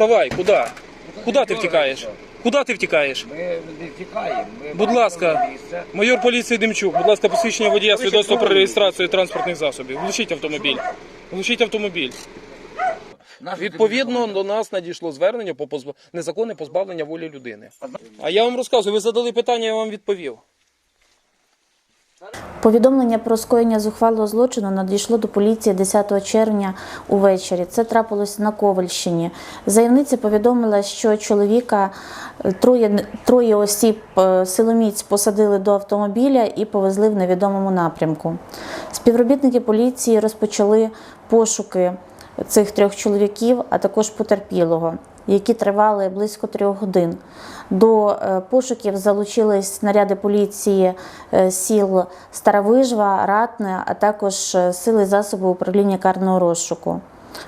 Вставай, куди? Куди ти втікаєш? Куди ти втікаєш? Ми не втікаємо. Ми Будь ласка, майор поліції Демчук, будь ласка, посвідчення водія свідоцтво про реєстрацію транспортних засобів. Влучіть автомобіль. Влучіть автомобіль. Відповідно, до нас надійшло звернення по позбав... незаконне позбавлення волі людини. А я вам розказую, ви задали питання, я вам відповів. Повідомлення про скоєння зухвалого злочину надійшло до поліції 10 червня увечері. Це трапилось на Ковальщині. Заявниця повідомила, що чоловіка е, троє, троє осіб е, силоміць посадили до автомобіля і повезли в невідомому напрямку. Співробітники поліції розпочали пошуки цих трьох чоловіків, а також потерпілого, які тривали близько трьох годин. До е, пошуків залучились наряди поліції е, сіл Старовижва, Ратне, а також е, сили і засоби управління карного розшуку.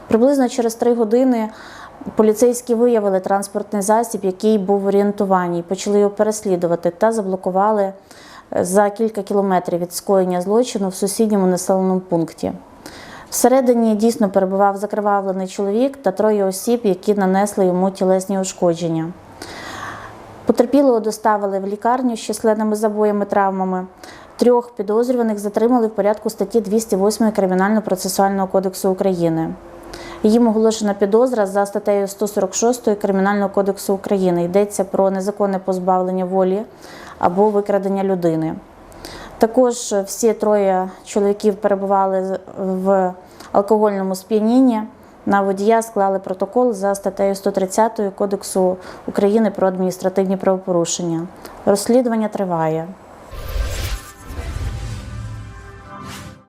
Приблизно через три години поліцейські виявили транспортний засіб, який був в орієнтуванні, почали його переслідувати та заблокували за кілька кілометрів від скоєння злочину в сусідньому населеному пункті. Всередині дійсно перебував закривавлений чоловік та троє осіб, які нанесли йому тілесні ушкодження. Потерпілого доставили в лікарню з численними забоями травмами. Трьох підозрюваних затримали в порядку статті 208 Кримінально-процесуального кодексу України. Їм оголошена підозра за статтею 146 Кримінального кодексу України. Йдеться про незаконне позбавлення волі або викрадення людини. Також всі троє чоловіків перебували в алкогольному сп'янінні. На водія склали протокол за статтею 130 Кодексу України про адміністративні правопорушення. Розслідування триває.